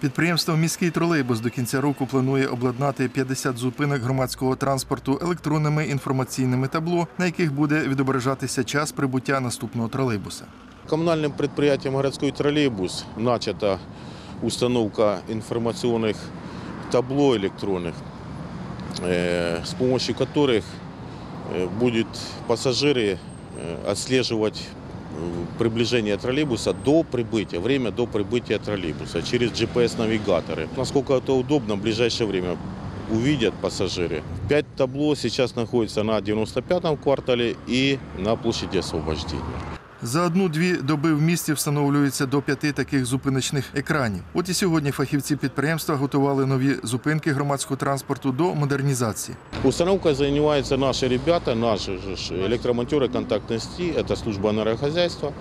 Підприємство Міський тролейбус до кінця року планує обладнати 50 зупинок громадського транспорту електронними інформаційними табло, на яких буде відображатися час прибуття наступного тролейбуса. Коммунальным предприятием «Городской троллейбус» начата установка информационных табло электронных, э, с помощью которых э, будет пассажиры э, отслеживать э, приближение троллейбуса до прибытия, время до прибытия троллейбуса через GPS-навигаторы. Насколько это удобно, в ближайшее время увидят пассажиры. Пять табло сейчас находится на 95-м квартале и на площади освобождения. За одну-дві доби в місті встановлюється до п'яти таких зупиночних екранів. От і сьогодні фахівці підприємства готували нові зупинки громадського транспорту до модернізації. Установкой занимаются наши ребята, наши же ж электромонтеры контактной сети, это служба энергохозяйства.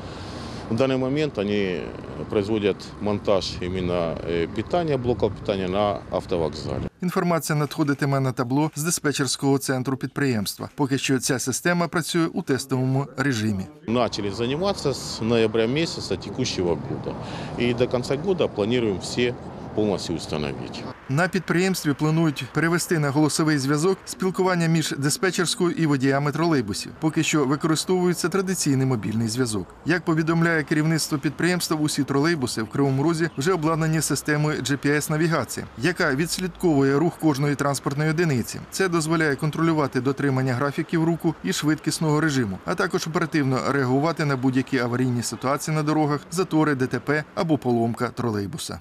В данный момент они производят монтаж именно э, питания, блоков питания на автовокзале. Інформація надходитиме на табло з диспетчерського центру підприємства. Поки що ця система працює у тестовому режимі. Начали заниматься с ноября месяца текущего года. И до конца года планируем все полностью установить. На підприємстві планують перевести на голосовий зв'язок спілкування між диспетчерською і водіями тролейбусів. Поки що використовується традиційний мобільний зв'язок. Як повідомляє керівництво підприємства, усі тролейбуси в Кривому Розі вже обладнані системою GPS-навігації, яка відслідковує рух кожної транспортної одиниці. Це дозволяє контролювати дотримання графіків руху і швидкісного режиму, а також оперативно реагувати на будь-які аварійні ситуації на дорогах, затори, ДТП або поломка тролейбуса.